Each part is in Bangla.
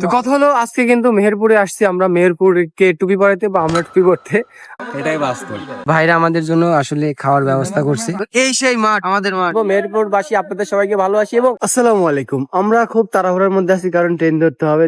তো কথা হলো আজকে কিন্তু মেহেরপুরে আসছি আমরা। মেহেরপুরকে টুপি পরাইতে বা আমরা টুপি করতে এটাই বাস্তব। ভাইরা আমাদের জন্য আসলে খাওয়ার ব্যবস্থা করছে। এই সেই মাঠ আমাদের মাঠ। মেহেরপুর বাসী আপনাদের সবাইকে ভালোবাসি এবং আসসালামু আলাইকুম। আমরা খুব তাড়াহুড়ার মধ্যে আছি কারণ ট্রেন ধরতে হবে।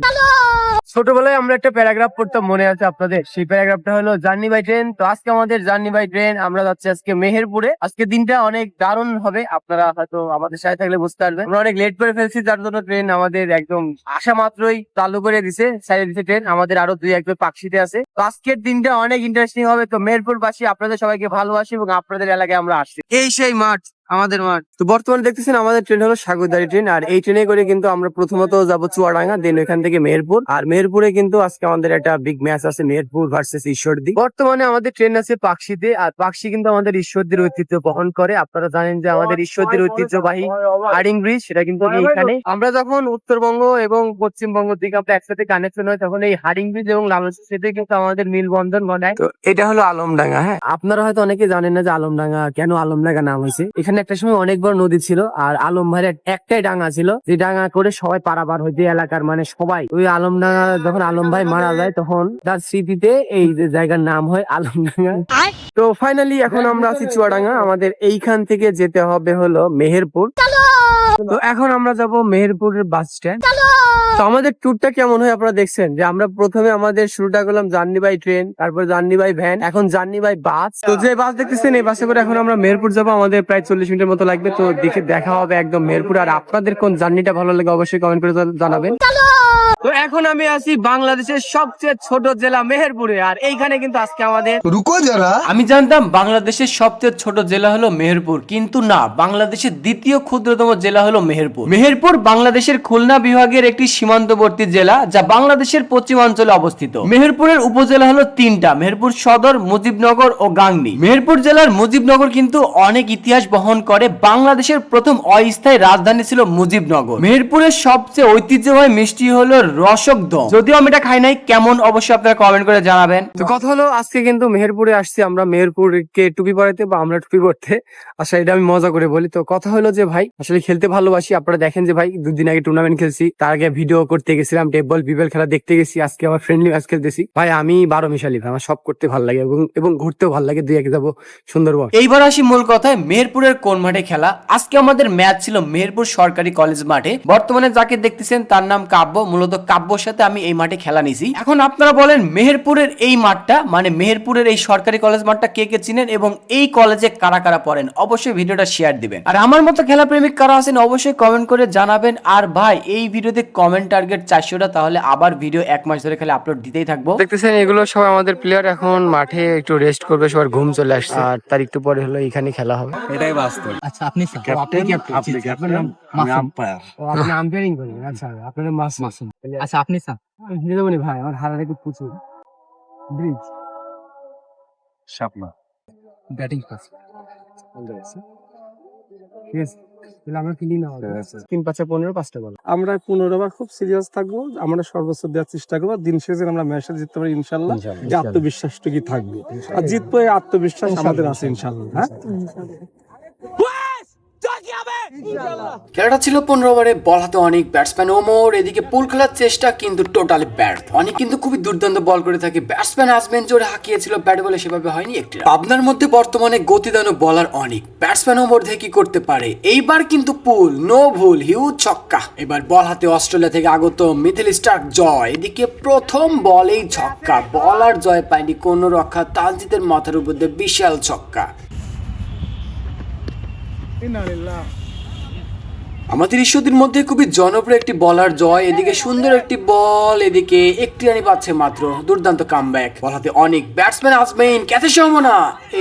ছোটবেলায় আমরা একটা প্যারাগ্রাফ পড়তাম, মনে আছে আপনাদের? সেই প্যারাগ্রাফটা হলো জার্নি বাই ট্রেন। তো আজকে আমাদের জার্নি বাই ট্রেন, আমরা যাচ্ছি আজকে মেহেরপুরে। আজকে দিনটা অনেক দারুণ হবে, আপনারা হয়তো আমাদের সাথে থাকলে বুঝতে পারবেন। আমরা অনেক লেট করে ফেলছি, যার জন্য ট্রেন আমাদের একদম আসা মাত্রই চালু করে দিছে সাইডে দিছে ট্রেন আমাদের আরও দুই একবার পাকশিতে আছে। তো আজকের দিনটা অনেক ইন্টারেস্টিং হবে। তো মেহেরপুর বাসী আপনাদের সবাইকে ভালোবাসি এবং আপনাদের এলাকায় আমরা আসছি। এই সেই মাঠ আমাদের মাঠ। তো বর্তমানে দেখতেছেন আমাদের ট্রেন হলো সাগরদারি ট্রেন আর এই ট্রেনে করে কিন্তু আমরা প্রথমত যাব চুয়াডাঙ্গা দেন ওইখান থেকে মেহেরপুর। আর মেহেরপুরে কিন্তু আজকে আমাদের একটা বিগ ম্যাচ আছে মেহেরপুর ভার্সেস ঈশ্বরদী। বর্তমানে আমাদের ট্রেন আছে পাকশিতে আর পাকশি কিন্তু আমাদের ঈশ্বরদীর ঐতিহ্য বহন করে। আপনারা জানেন যে আমাদের ঈশ্বরদীর ঐতিহ্যবাহী হার্ডিং ব্রিজ সেটা কিন্তু এইখানে আমরা যখন উত্তরবঙ্গ এবং পশ্চিমবঙ্গ দিকে আমরা একসাথে কানেকশন হয় তখন এই হার্ডিং ব্রিজ এবং লালন সেতু কিন্তু আমাদের মিলবন্ধন ঘটায় তো এটা হলো আলমডাঙ্গা হ্যাঁ? আপনারা হয়তো অনেকে জানেন না যে আলমডাঙ্গা কেন আলমডাঙ্গা নাম হয়েছে? এখানে একটা সময় অনেক বড় নদী ছিল, আর আলম ভাইয়ের একটাই ডাঙ্গা ছিল। যে ডাঙ্গা করে সবাই পারাবার হইতে এলাকার মানে সবাই। ওই আলমডাঙ্গা যখন আলম ভাই মারা যায়, তখন তার স্মৃতিতে এই জায়গার নাম হয় আলমডাঙ্গা তো ফাইনালি এখন আমরা আছি চুয়াডাঙ্গা। আমাদের এইখান থেকে যেতে হবে হলো মেহেরপুর। তো এখন আমরা যাব মেহেরপুরের বাস স্ট্যান্ড তো আমাদের ট্যুরটা কেমন হয় আপনারা দেখছেন? যে আমরা প্রথমে আমাদের শুরুটা করলাম জার্নি বাই ট্রেন তারপর জার্নি বাই ভ্যান এখন জার্নি বাই বাস তো যে বাস দেখতেছেন, এই বাসে করে এখন আমরা মেহেরপুর যাব। আমাদের প্রায় চল্লিশ মিনিটের মতো লাগবে। তো দেখে দেখা হবে একদম মেহেরপুর আর আপনাদের কোন জার্নিটা ভালো লাগে অবশ্যই কমেন্ট করে জানাবেন। তো এখন আমি আছি বাংলাদেশের সবচেয়ে ছোট জেলা মেহেরপুরে আর এইখানে কিন্তু আজকে আমাদের রুকো যারা। আমি জানতাম বাংলাদেশের সবচেয়ে ছোট জেলা হলো মেহেরপুর কিন্তু না বাংলাদেশের দ্বিতীয় ক্ষুদ্রতম জেলা হলো মেহেরপুর। মেহেরপুর বাংলাদেশের খুলনা বিভাগের একটি সীমান্তবর্তী জেলা যা বাংলাদেশের পশ্চিমাঞ্চলে অবস্থিত। মেহেরপুরের উপজেলা হলো তিনটা মেহেরপুর সদর মুজিবনগর ও গাংনি। মেহেরপুর জেলার মুজিবনগর কিন্তু অনেক ইতিহাস বহন করে বাংলাদেশের প্রথম অস্থায়ী রাজধানী ছিল মুজিবনগর। মেহেরপুরের সবচেয়ে ঐতিহ্যবাহী মিষ্টি হলো রসকদম যদিও আমি এটা খাই নাই কেমন অবশ্যই আপনারা কমেন্ট করে জানাবেন। তো কথা হলো আজকে কিন্তু মেহেরপুরে আসছি আমরা মেহেরপুরকে টুপি পরাইতে বা আমরা টুপি করতে আসলে এটা আমি মজা করে বলি। তো কথা হলো যে ভাই আসলে খেলতে ভালোবাসি। আপনারা দেখেন যে ভাই দুদিন আগে টুর্নামেন্ট খেলছি। তার আগে ভিডিও করতে গেছিলাম টেবল বিবেল খেলা দেখতে গেছি। আজকে আমার ফ্রেন্ডলি ম্যাচ খেলতেছি। ভাই আমি বারো মিশালি ভাই আমার সব করতে ভালো লাগে এবং এবং ঘুরতেও ভালো লাগে। দুই এক যাব সুন্দরবন। এইবার আসি মূল কথায় মেহেরপুরের কোন মাঠে খেলা? আজকে আমাদের ম্যাচ ছিল মেহেরপুর সরকারি কলেজ মাঠে। বর্তমানে যাকে দেখতেছেন তার নাম কাব্য মূলত কাব্যর সাথে আমি এই মাঠে খেলা নিছি এখন আপনারা বলেন মেহেরপুরের এই মাঠটা মানে মেহেরপুরের এই সরকারি কলেজ মাঠটা কে কে চিনেন এবং এই কলেজে কারা কারা পড়েন? অবশ্যই ভিডিওটা শেয়ার দিবেন। আর আমার মতো খেলা প্রেমিক কারা আছেন অবশ্যই কমেন্ট করে জানাবেন। আর ভাই এই ভিডিওতে কমেন্ট টার্গেট চারশোটা তাহলে আবার ভিডিও এক মাস ধরে খালি আপলোড দিতেই থাকব। দেখতেছেন এগুলো সব আমাদের প্লেয়ার এখন মাঠে একটু রেস্ট করবে সবার ঘুম চলে আসছে। আর তার একটু পরে হলো এখানে খেলা হবে। এটাই বাস্তব। আচ্ছা আপনি আপনি ক্যাপ্টেন আপনি ক্যাপ্টেন আমি আম্পায়ার ও আপনি আম্পায়ারিং করেন আচ্ছা আপনার মাস মাসুম। আচ্ছা আপনি স্যার? নিরমণি ভাই আমার হারারে খুব প্রচুর। ব্রিজ। শাপলা। ব্যাটিং ফার্স্ট ঠিক আছে তাহলে আমরা কিনি না তিন পাঁচটা পনেরো পাঁচটা বলো। আমরা পনেরো বার খুব সিরিয়াস থাকব আমরা সর্বোচ্চ দেওয়ার চেষ্টা করব। দিন শেষে আমরা ম্যাচে জিততে পারি ইনশাল্লাহ। আত্মবিশ্বাসটুকুই থাকবে। আর জিতবো এই আত্মবিশ্বাস আমাদের আছে ইনশাল্লাহ হ্যাঁ? খেলাটা ছিল পনেরো ওভারে বল হাতে অনেক ব্যাটসম্যান ওমর এদিকে পুল খেলার চেষ্টা কিন্তু টোটালি ব্যর্থ। অনেক কিন্তু খুবই দুর্দান্ত বল করে থাকে। ব্যাটসম্যান আসবেন জোরে হাঁকিয়েছিল ব্যাট বলে সেভাবে হয়নি একটি। পাবনার মধ্যে বর্তমানে গতিদানো বলার অনেক। ব্যাটসম্যান ওমর থেকে কি করতে পারে? এইবার কিন্তু পুল নো ভুল হিউজ ছক্কা। এবার বল হাতে অস্ট্রেলিয়া থেকে আগত মিথিল স্টার্ক জয়। এদিকে প্রথম বলেই ছক্কা। বলার জয় পায়নি কোনো রক্ষা তালজিতের মাথার উপর দিয়ে বিশাল ছক্কা। আমাদের ঈশ্বরদের মধ্যে খুবই জনপ্রিয় একটি বলার জয়। এদিকে সুন্দর একটি বল এদিকে একটি রানি পাচ্ছে মাত্র। দুর্দান্ত কামব্যাক বলাতে অনেক ব্যাটসম্যান আসবেন। ক্যাচের সম্ভাবনা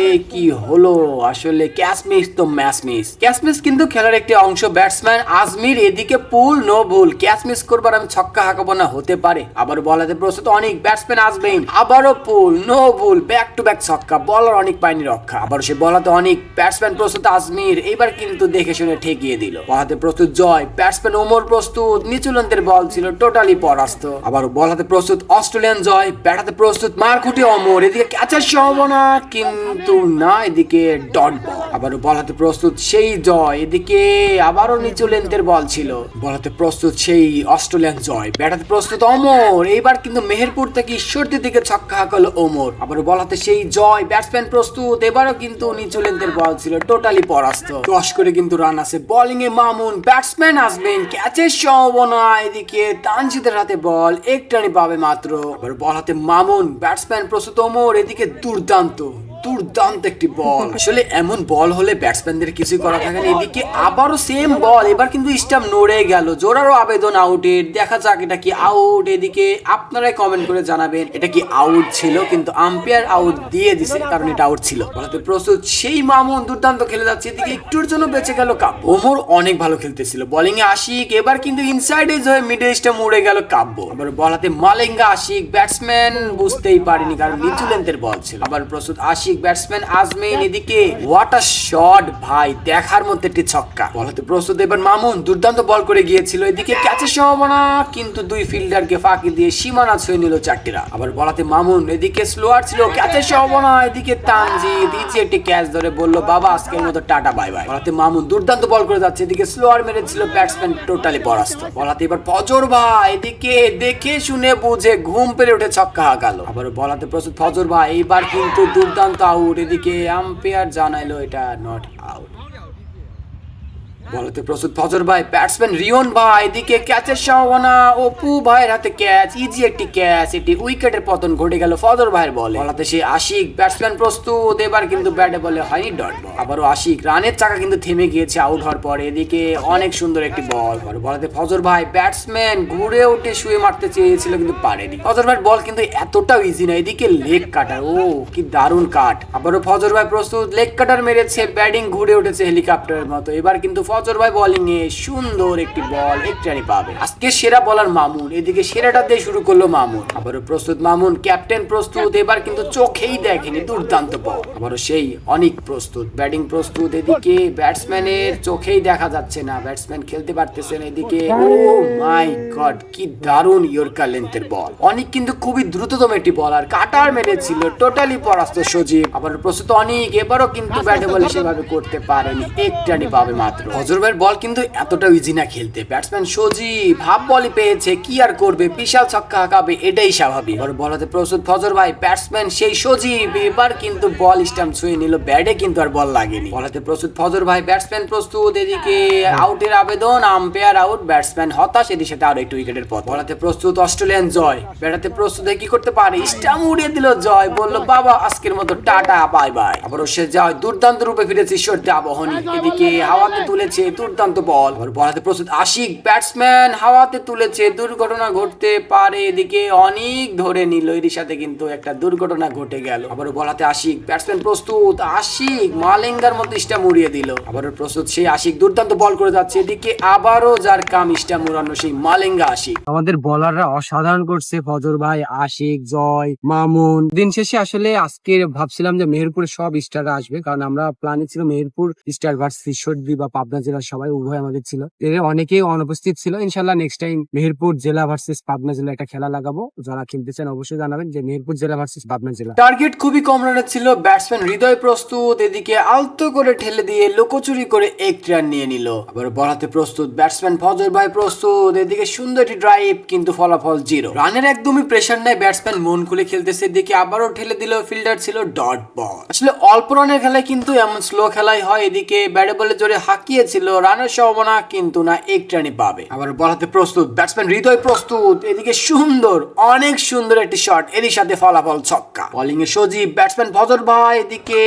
এ কি হলো? আসলে ক্যাচ মিস তো ম্যাচ মিস ক্যাচ মিস কিন্তু খেলার একটি অংশ ব্যাটসম্যান আজমির, এদিকে পুল নো ভুল ক্যাচ মিস করবার আমি ছক্কা হাঁকাবো না, হতে পারে। আবার বলাতে প্রস্তুত অনেক ব্যাটসম্যান আসবেন। আবারও পুল নো ভুল ব্যাক টু ব্যাক ছক্কা। বলার অনেক পায়নি রক্ষা। আবার সে বলাতে অনেক ব্যাটসম্যান প্রস্তুত আজমির। এবার কিন্তু দেখে শুনে ঠেকিয়ে দিল। বলাতে প্রস্তুত প্রস্তুত জয়। ব্যাটসম্যান ওমর প্রস্তুত নিচুলন্তের বল ছিল টোটালি পরাস্ত। আবার বল হাতে প্রস্তুত, অস্ট্রেলিয়ান জয়। ব্যাট হাতে প্রস্তুত মারকুটি অমর এদিকে ক্যাচের সম্ভাবনা কিন্তু না, এদিকে ডট বল আবার বল হাতে প্রস্তুত, সেই জয়। এদিকে আবারও নিচু লেন্থের বল ছিল। বল হাতে প্রস্তুত, সেই অস্ট্রেলিয়ান জয়। ব্যাট হাতে প্রস্তুত অমর এইবার কিন্তু মেহেরপুর থেকে ঈশ্বরদের দিকে ছক্কা হাঁকাল ওমর। আবার বল হাতে সেই জয়। ব্যাটসম্যান প্রস্তুত, এবারও কিন্তু নিচু লেন্থের বল ছিল টোটালি পরাস্ত। দশ করে কিন্তু রান আছে। বোলিং এ মামুন ব্যাটসম্যান আসবেন ক্যাচের সম্ভাবনা এদিকে তানজিদের হাতে বল একটানি পাবে মাত্র। বল হাতে মামুন ব্যাটসম্যান প্রস্তুত ওমর এদিকে দুর্দান্ত। দুর্দান্ত একটি বল। আসলে এমন বল হলে ব্যাটসম্যানদের কিছু করা থাকে না। এদিকে আবারও সেম বল। এবার কিন্তু স্টাম্প নড়ে গেল। জোরারও আবেদন আউটের দেখা যাক এটা কি আউট এদিকে আপনারাই কমেন্ট করে জানাবেন, এটা কি আউট ছিল? কিন্তু আম্পায়ার আউট দিয়ে দিছে, কারণ এটা আউট ছিল। বলাতে প্রস্তুত। সেই মামুন দুর্দান্ত খেলে যাচ্ছে। এদিকে একটুর জন্য বেঁচে গেল কাপ। ওমর অনেক ভালো খেলতেছিল। বোলিং এ আশিক। এবার কিন্তু ইনসাইড এজ হয়ে মিডল স্টাম্প উড়ে গেল কাব্য। আবার বলাতে মালেঙ্গা আশিক। ব্যাটসম্যান বুঝতেই পারেনি কারণ নিচু লেন্থের বল ছিল। আবার প্রস্তুত আশিক। ব্যাটসম্যান আজমেইন এদিকে। হোয়াট আ শট ভাই, দেখার মধ্যে একটি ছক্কা। বলাতে প্রস্তুত এবার মামুন, দুর্দান্ত বল করে গিয়েছিল। এদিকে ক্যাচের সম্ভাবনা, কিন্তু দুই ফিল্ডারকে ফাঁকি দিয়ে সীমানা ছুঁয়ে নিল চারটিরা। আবার বলাতে মামুন, এদিকে স্লোয়ার ছিল, ক্যাচের সম্ভাবনা, এদিকে তানজিদ ইজি একটি ক্যাচ ধরে বলল, বাবা, আজকের মতো টাটা বাই বাই বলাতে মামুন, দুর্দান্ত বল করে যাচ্ছে। এদিকে স্লোয়ার মেরেছিল ব্যাটসম্যান টোটালি পরাস্ত। বলাতে এবার ফজর, ভাই, এদিকে দেখে শুনে বুঝে ঘুম পেরে উঠে ছক্কা হাঁকালো। আবার বলাতে প্রস্তুত ফজর, ভাই এইবার কিন্তু দুর্দান্ত আউট এদিকে আম্পায়ার জানাইলো এটা নট আউট বলতে প্রস্তুত ফজর ভাই ব্যাটসম্যান রিয়ন ভাই, এদিকে ক্যাচের সম্ভাবনা অপু ভাইয়ের হাতে ক্যাচ ইজি একটি ক্যাচ এটি উইকেটের পতন ঘটে গেল ফজর ভাইয়ের বলে। বলাতে সে আশিক ব্যাটসম্যান প্রস্তুত, এবার কিন্তু ব্যাটে বলে হয়নি ডট বল আবারও আশিক, রানের চাকা কিন্তু থেমে গিয়েছে আউট হওয়ার পরে এদিকে অনেক সুন্দর একটি বল বলাতে ফজর ভাই ব্যাটসম্যান ঘুরে উঠে শুয়ে মারতে চেয়েছিল, কিন্তু পারেনি। ফজর ভাইয়ের বল কিন্তু এতটাও ইজি না, এদিকে লেগ কাটার ও কি দারুণ কাট আবারও ফজর ভাই প্রস্তুত লেগ কাটার মেরেছে ব্যাটিং ঘুরে উঠেছে হেলিকপ্টারের মতো। এবার কিন্তু ফজর ভাই বোলিং এ সুন্দর একটি বল একটানি পাবে। আজকে সেরা বলার মামুন এদিকে সেরাটা দিয়ে শুরু করল মামুন। আবারও প্রস্তুত মামুন ক্যাপ্টেন প্রস্তুত এবার কিন্তু চোখেই দেখেনি দুর্দান্ত বল আবারও সেই অনেক প্রস্তুত ব্যাটিং প্রস্তুত এদিকে ব্যাটসম্যানের চোখেই দেখা যাচ্ছে না ব্যাটসম্যান খেলতে পারতেছেন এদিকে। ও মাই গড কি দারুণ ইয়র্কার লেন্থের বল অনেক কিন্তু খুবই দ্রুততম একটি বল আর কাটার মেরেছিল টোটালি পরাস্ত সজীব। আবার প্রস্তুত অনেক এবারও কিন্তু ব্যাটে বলে সেভাবে করতে পারেনি একটানি পাবে মাত্র। ভাইয়ের বল কিন্তু এতটা ইজি না খেলতে। ব্যাটসম্যান সজীব হাফ বলই পেয়েছে কি আর করবে? বিশাল ছক্কা হাঁকাবে এটাই স্বাভাবিক। এবার বলাতে প্রস্তুত ফজর ভাই ব্যাটসম্যান সেই সজীব এবার কিন্তু বল স্টাম্প ছুঁয়ে নিল ব্যাটে কিন্তু আর বল লাগেনি। বলাতে প্রস্তুত ফজর ভাই ব্যাটসম্যান প্রস্তুত এদিকে আউটের আবেদন আম্পায়ার আউট ব্যাটসম্যান হতাশ এদিকে সাথে আরও একটু উইকেটের পথ। বলাতে প্রস্তুত অস্ট্রেলিয়ান জয়। ব্যাটাতে প্রস্তুত কি করতে পারে? স্টাম্প উড়িয়ে দিল জয় বলল বাবা আজকের মতো টাটা বাই বাই আবার সে জয় দুর্দান্ত রূপে ফিরেছে ঈশ্বরতে আবহনী এদিকে হাওয়াতে তুলেছে দুর্দান্ত বল। বলাতে প্রস্তুত আশিক, ব্যাটসম্যান হাওয়াতে তুলেছে, দুর্ঘটনা ঘটতে পারে এদিকে অনেক ধরে নিল এর সাথে কিন্তু একটা দুর্ঘটনা ঘটে গেল। আবার বলাতে আশিক, ব্যাটসম্যান প্রস্তুত, আশিক মালেঙ্গার মতো স্টাম্প উড়িয়ে দিল। আবার প্রস্তুত সেই আশিক, দুর্দান্ত বল করে যাচ্ছে, এদিকে আবারও যার কাম স্টাম্প উড়ানো সেই মালেঙ্গা আশিক। আমাদের বলাররা অসাধারণ করছে, ফজর ভাই, আশিক, জয়, মামুন। দিন শেষে আসলে আজকে ভাবছিলাম যে মেহেরপুরের সব স্টাররা আসবে, কারণ আমরা প্ল্যানে ছিল মেহেরপুর স্টার ঈশ্বরদী বা পাবনা জেলার সবাই উভয় আমাদের ছিল। এদের অনেকেই অনুপস্থিত ছিল। ইনশাল্লাহ নেক্সট টাইম মেহেরপুর জেলা ভার্সেস পাবনা জেলা একটা খেলা লাগাবো। যারা খেলতে চান অবশ্যই জানাবেন যে মেহেরপুর জেলা ভার্সেস পাবনা জেলা। টার্গেট খুবই কম রানের ছিল। ব্যাটসম্যান হৃদয় প্রস্তুত, এদিকে আলতো করে ঠেলে দিয়ে লোকচুরি করে এক রান নিয়ে নিল। আবার বলাতে প্রস্তুত ব্যাটসম্যান ফজর ভাই প্রস্তুত, এদিকে সুন্দর একটি ড্রাইভ কিন্তু ফলাফল জিরো রানের একদমই প্রেশার নাই ব্যাটসম্যান মন খুলে খেলতেছে, এদিকে আবারও ঠেলে দিল ফিল্ডার ছিল ডট বল আসলে অল্প রানের খেলায় কিন্তু এমন স্লো খেলাই হয়, এদিকে ব্যাটে বলে জোরে হাঁকিয়েছিল রানের সম্ভাবনা কিন্তু না এক রানই পাবে। আবার বলাতে প্রস্তুত ব্যাটসম্যান হৃদয় প্রস্তুত, এদিকে সুন্দর, অনেক সুন্দর একটি শট এরই সাথে ফলাফল ছক্কা। বোলিং এ সজীব ব্যাটসম্যান ফজর ভাই, এদিকে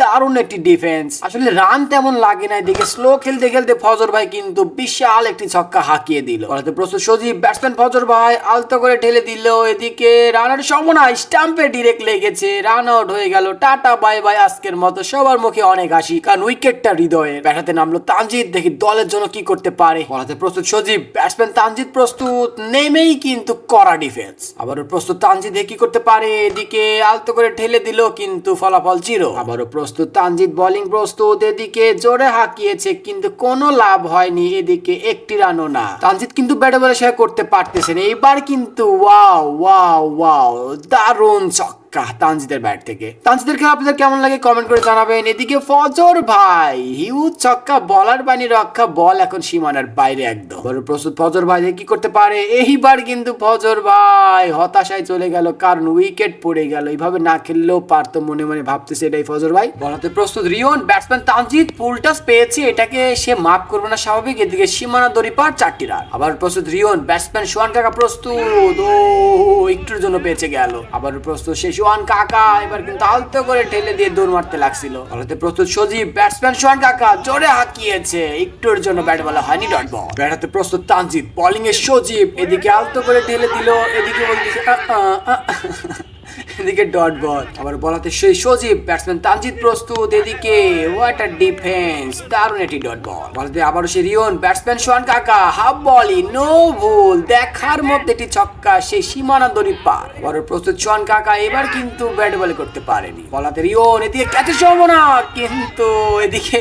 দারুণ একটি ডিফেন্স আসলে রান তেমন লাগে না, এদিকে স্লো খেলতে খেলতে ফজর ভাই কিন্তু বিশাল একটি ছক্কা হাঁকিয়ে দিল। বলাতে প্রস্তুত সজীব ব্যাটসম্যান ফজর ভাই, আলতো করে ঠেলে দিল, এদিকে রানের সম্ভাবনা স্টাম্পে ডিরেক্ট লেগেছে রান আউট হয়ে গেল, টাটা বাই বাই আজকের মতো সবার মুখে অনেক হাসি, কারণ উইকেটটা হৃদয়ে ব্যাটাতে নামলো তান তানজিদ, দেখি দলের জন্য কি করতে পারে। বলাতে প্রস্তুত সজীব ব্যাটসম্যান তানজিদ প্রস্তুত, নেমেই কিন্তু করা ডিফেন্স আবারও প্রস্তুত তানজিদ কি করতে পারে, এদিকে আলতো করে ঠেলে দিল কিন্তু ফলাফল জিরো। আবারও প্রস্তুত তানজিদ বোলিং প্রস্তুত, এদিকে জোরে হাঁকিয়েছে কিন্তু কোনো লাভ হয়নি, এদিকে একটি রানও না। তানজিদ কিন্তু ব্যাটে বলে সে করতে পারতেছেন এইবার কিন্তু ওয়াও ওয়াও ওয়াও, দারুণ চক্কা তানজিদের ব্যাট থেকে। তানজিদের খেলা আপনাদের কেমন লাগে কমেন্ট করে জানাবেন। এদিকে ফজর ভাই, হিউজ ছক্কা, বলার বাণী রক্ষা, বল এখন সীমানার বাইরে একদম। প্রস্তুত ফজর ভাই কি করতে পারে? এইবার কিন্তু ফজর ভাই হতাশায় চলে গেল, কারণ উইকেট পড়ে গেল। এইভাবে না খেললেও পারতো মনে মনে ভাবতেছে এটাই ফজর ভাই। বলাতে প্রস্তুত রিয়ন ব্যাটসম্যান তানজিদ ফুল টাস পেয়েছে, এটাকে সে মাফ করবে না, স্বাভাবিক। এদিকে সীমানা দড়ি পার চারটি রান আবার প্রস্তুত রিয়ন ব্যাটসম্যান সোহান কাকা প্রস্তুত। জন্য বেঁচে গেল আবার প্রস্তুত সেই সোহান কাকা এবার কিন্তু আলতো করে ঠেলে দিয়ে দৌড় মারতে লাগছিল বলাতে প্রস্তুত সজীব ব্যাটসম্যান সোহান কাকা জোরে হাঁকিয়েছে একটুর জন্য ব্যাট বলা হয়নি ডট বল ব্যাট হাতে প্রস্তুত তানজিদ বোলিং এ সজীব এদিকে আলতো করে ঠেলে দিল এদিকে বলতেছে। এদিকে ডট বল আবার বলাতে সেই সজীব ব্যাটসম্যান তানজিদ প্রস্তুত। এদিকে হোয়াট আ ডিফেন্স দারুণ একটি ডট বল বলাতে আবারও সে রিয়ন ব্যাটসম্যান সোহান কাকা। হাফ বলই নো ভুল। দেখার মধ্যে একটি ছক্কা, সেই সীমানা দড়ি পার। আবার প্রস্তুত সোহান কাকা। এবার কিন্তু ব্যাট বলে করতে পারেনি। বলাতে রিয়ন, এদিকে ক্যাচের সম্ভাবনা কিন্তু এদিকে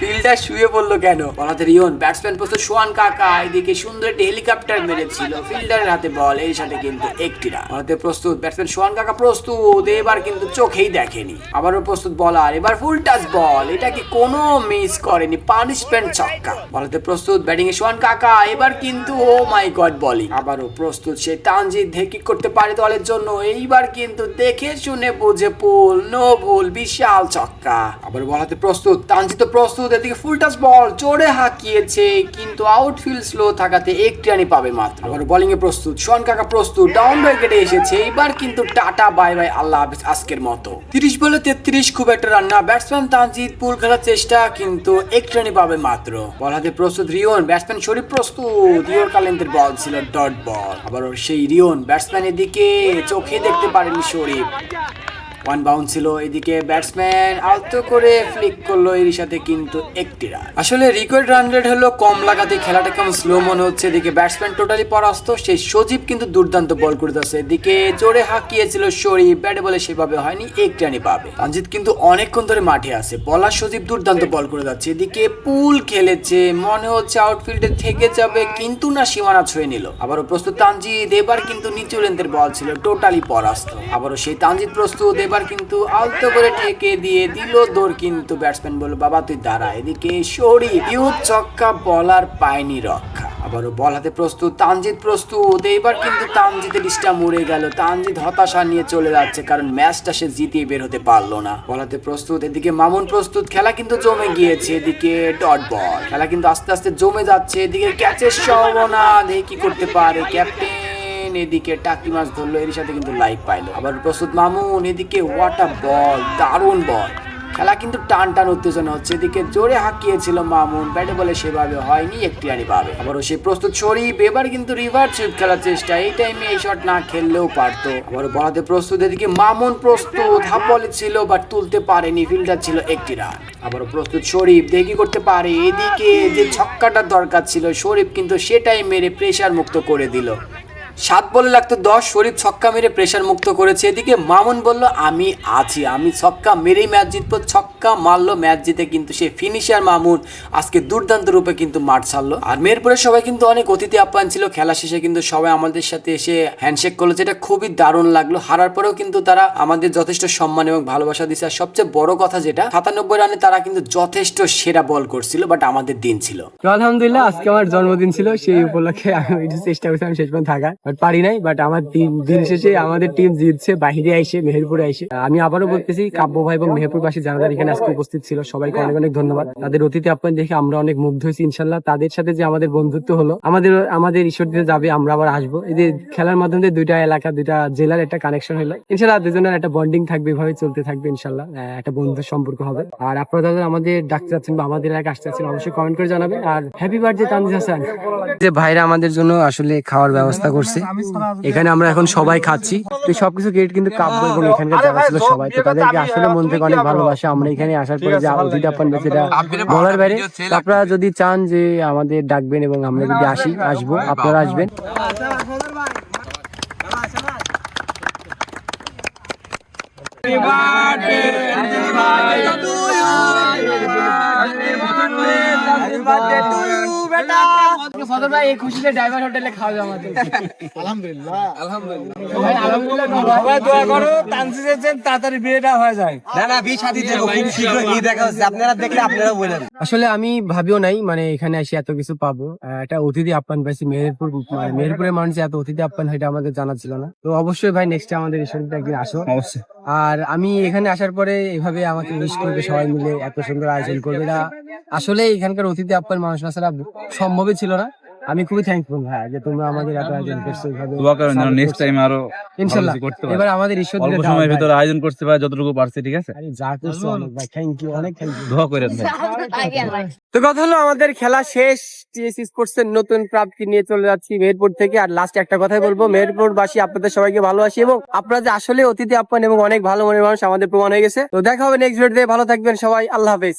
ফিল্ডার শুয়ে পড়ল কেন? বলাতে রিয়ন ব্যাটসম্যান প্রস্তুত সোহান কাকা। এদিকে সুন্দর একটি হেলিকপ্টার মেরেছিল। ফিল্ডারের হাতে বল এর সাথে কিন্তু একটি রান বলাতে প্রস্তুত ব্যাটসম্যান সোহান কাকা প্রস্তুত, এবার কিন্তু চোখেই দেখেনি। আবারও প্রস্তুত বলার, এবার ফুল টাচ বল এটা কি কোনো মিস করেনি পানিশমেন্ট ছক্কা। বলাতে প্রস্তুত ব্যাটিং এ সোহান কাকা, এবার কিন্তু ও মাই গড বলিং আবারও প্রস্তুত সে তানজিদ ধেকি করতে পারে দলের জন্য, এইবার কিন্তু দেখে শুনে বুঝে পুল নো ভুল, বিশাল ছক্কা। আবার বলাতে প্রস্তুত তানজিদ তো প্রস্তুত, এদিকে ফুল টাচ বল জোরে হাঁকিয়েছে, কিন্তু আউটফিল্ড স্লো থাকাতে একটি রানই পাবে মাত্র। আবার বোলিং এ প্রস্তুত সোহান কাকা প্রস্তুত ডাউন উইকেটে এসেছে এইবার কিন্তু টাটা বাই বাই, আল্লাহ হাফিজ আজকের মতো। তিরিশ বলে তেত্রিশ, খুব একটা রান্না ব্যাটসম্যান তানজিদ, পুল খেলার চেষ্টা, কিন্তু এক পাবে মাত্র। বল হাতে প্রস্তুত রিওন ব্যাটসম্যান শরীফ প্রস্তুত। রিওর কালেন্দ্রের বল ছিল ডট বল আবার সেই রিয়ন ব্যাটসম্যানের দিকে চোখে দেখতে পারেনি শরীফ। ওয়ান বাউন্ড ছিল এদিকে ব্যাটসম্যান আলতো করে ফ্লিক করল এর সাথে কিন্তু একটি রান আসলে রিকোয়েড রান রেট হলো কম লাগাতে খেলাটা কেমন স্লো মনে হচ্ছে এদিকে ব্যাটসম্যান টোটালি পরাস্ত, সেই সজীব কিন্তু দুর্দান্ত বল করে যাচ্ছে এদিকে জোরে হাঁকিয়েছিল শরীফ ব্যাটে বলে সেভাবে হয়নি একটি রানই পাবে। তানজিদ কিন্তু অনেকক্ষণ ধরে মাঠে আছে। বলার সজীব দুর্দান্ত বল করে যাচ্ছে। এদিকে পুল খেলেছে, মনে হচ্ছে আউটফিল্ডে থেকে যাবে, কিন্তু না, সীমানা ছুঁয়ে নিল। আবারও প্রস্তুত তানজিদ, এবার কিন্তু নিচু লেন্থের বল ছিল টোটালি পরাস্ত। আবারও সেই তানজিদ প্রস্তুত, এবার কিন্তু আলতো করে ঠেকে দিয়ে দিল দৌড় কিন্তু ব্যাটসম্যান বলল, বাবা, তুই দাঁড়া, এদিকে সরি ইউথ ছক্কা বলার পায়নি রক্ষা। আবারও বল হাতে প্রস্তুত, তানজিদ প্রস্তুত। এইবার কিন্তু তানজিদের স্টাম উড়ে গেল। তানজিদ হতাশা নিয়ে চলে যাচ্ছে, কারণ ম্যাচটা সে জিতিয়ে বের হতে পারল না। বলাতে প্রস্তুত, এদিকে মামুন প্রস্তুত, খেলা কিন্তু জমে গিয়েছে, এদিকে ডট বল। খেলা কিন্তু আস্তে আস্তে জমে যাচ্ছে, এদিকে ক্যাচের সম্ভাবনা, দেখি কি করতে পারে ক্যাপ্টেন। এদিকে টাকি মাছ ধরলো এর সাথে কিন্তু লাইভ পাইলো। আবার প্রস্তুত মামুন, এদিকে ওয়াটা বল দারুণ বল খেলা কিন্তু টান টান উত্তেজনা হচ্ছে, এদিকে জোরে হাঁকিয়েছিল মামুন, ব্যাটে বলে সেভাবে হয়নি একটি রানই পাবে। আবারও সে প্রস্তুত শরীফ, এবার কিন্তু রিভার্স সুইপ খেলার চেষ্টা, এই টাইমে এই শট না খেললেও পারতো। আবার বলাতে প্রস্তুত, এদিকে মামুন প্রস্তুত হাফ বলে ছিল বাট তুলতে পারেনি ফিল্ডার ছিল একটি রান আবারও প্রস্তুত শরীফ দেখি করতে পারে, এদিকে যে ছক্কাটার দরকার ছিল, শরীফ কিন্তু সেটাই মেরে প্রেসার মুক্ত করে দিল। সাত বলে লাগতো দশ, শরীফ ছক্কা মেরে প্রেশার মুক্ত করেছে। এদিকে মামুন বলল, আমি আছি, আমি ছক্কা মেরেই ম্যাচ জিতবো। ছক্কা মারলো ম্যাচ জিতে কিন্তু সে ফিনিশার মামুন। আজকে দুর্দান্ত রূপে কিন্তু মাঠ ছাড়লো। আর মেরপুরের সবাই কিন্তু অনেক অতিথি আপ্যায়ন ছিল। খেলা শেষে কিন্তু সবাই আমাদের সাথে এসে হ্যান্ডশেক করল, যেটা খুবই দারুণ লাগল। হারার পরেও কিন্তু তারা আমাদের যথেষ্ট সম্মান এবং ভালোবাসা দিচ্ছে আর সবচেয়ে বড় কথা যেটা, সাতানব্বই রানে তারা কিন্তু যথেষ্ট সেরা বল করছিল বাট আমাদের দিন ছিল। আলহামদুলিল্লাহ, আজকে আমার জন্মদিন ছিল, সেই উপলক্ষে আমি চেষ্টা করছিলাম শেষ পর্যন্ত থাকার। বাট পারি নাই বাট আমার দিন শেষে আমাদের টিম জিতছে বাইরে আইসে, মেহেরপুরে আইসে। আমি আবারও বলতেছি, কাব্য ভাই এবং মেহেরপুরবাসী যারা এখানে আজকে উপস্থিত ছিল, সবাইকে অনেক অনেক ধন্যবাদ। তাদের অতিথি আপ্যায়ন দেখে আমরা অনেক মুগ্ধ হয়েছি ইনশাল্লাহ তাদের সাথে যে আমাদের বন্ধুত্ব হলো, আমাদের আমাদের ঈশ্বর দিতে যাবে, আমরা আবার আসব। এই যে খেলার মাধ্যমে দুইটা এলাকা, দুইটা জেলার একটা কানেকশন হলো। ইনশাল্লাহ দুজনের একটা বন্ডিং থাকবে, এভাবে চলতে থাকবে ইনশাল্লাহ একটা বন্ধুর সম্পর্ক হবে। আর আপনারা যারা আমাদের ডাকতে যাচ্ছেন বা আমাদের এলাকায় আসতে যাচ্ছেন, অবশ্যই কমেন্ট করে জানাবেন। আর হ্যাপি বার্থডে তানজিদ হাসান যে ভাইরা আমাদের জন্য আসলে খাওয়ার ব্যবস্থা করছে আছে এখানে আমরা এখন সবাই খাচ্ছি তো সবকিছু গেট কিন্তু কাব্য এবং এখানকার যারা ছিল সবাই তো তাদেরকে আসলে মন থেকে অনেক ভালোবাসা আমরা এখানে আসার পরে যে অতিথি আপ্যায়ন পেয়েছি এটা বলার বাইরে আপনারা যদি চান যে আমাদের ডাকবেন এবং আমরা যদি আসি আসব আপনারা আসবেন ভাই এই খুশিতে ড্রাইভার হোটেলে খাওয়া যাওয়া আমাদের। সবাই দোয়া করো তানসিসের তাড়াতাড়ি বিয়েটা হয়ে যায়। আসলে আমি ভাবিও নাই মানে এখানে এসে এত কিছু পাবো। একটা অতিথি আপ্যায়ন পাইছি মেহেরপুর মানে মেহেরপুরের মানুষ এত অতিথি আপ্যায়ন হয় এটা আমাদের জানা ছিল না। তো অবশ্যই ভাই নেক্সট আমাদের একদিন আসো। অবশ্যই। আর আমি এখানে আসার পরে এভাবে আমাকে উইশ করবে সবাই মিলে, এত সুন্দর আয়োজন করবে না। আসলে এখানকার অতিথি আপ্যায়ন মানুষ সম্ভবই ছিল না। আমি খুবই থ্যাঙ্কফুল হ্যাঁ যে তোমরা আমাদের এত আয়োজন করছ এইভাবে দোয়া করেন যেন নেক্সট টাইম আরও কিছু করতে পারি। এবার আমাদের ঈশ্বর দিলে দাও সময়ের। ভিতরে আয়োজন করতে পারে যতটুকু পারছি ঠিক আছে? আরে যা করছ অনেক ভাই থ্যাংক ইউ অনেক থ্যাংক ইউ দোয়া করেন ভাই। তো কথা হলো আমাদের খেলা শেষ টিএস স্পোর্টস এর নতুন প্রাপ্তি নিয়ে চলে যাচ্ছি মেহেরপুর থেকে। আর লাস্ট একটা কথাই বলব মেহেরপুর বাসী আপনাদের সবাইকে ভালোবাসি এবং আপনারা যে আসলে অতিথি আপ্যায়ন এবং অনেক ভালো মনের মানুষ আমাদের প্রমাণ হয়ে গেছে। তো দেখা হবে নেক্সট ভিডিওতে ভালো থাকবেন সবাই আল্লাহ হাফেজ।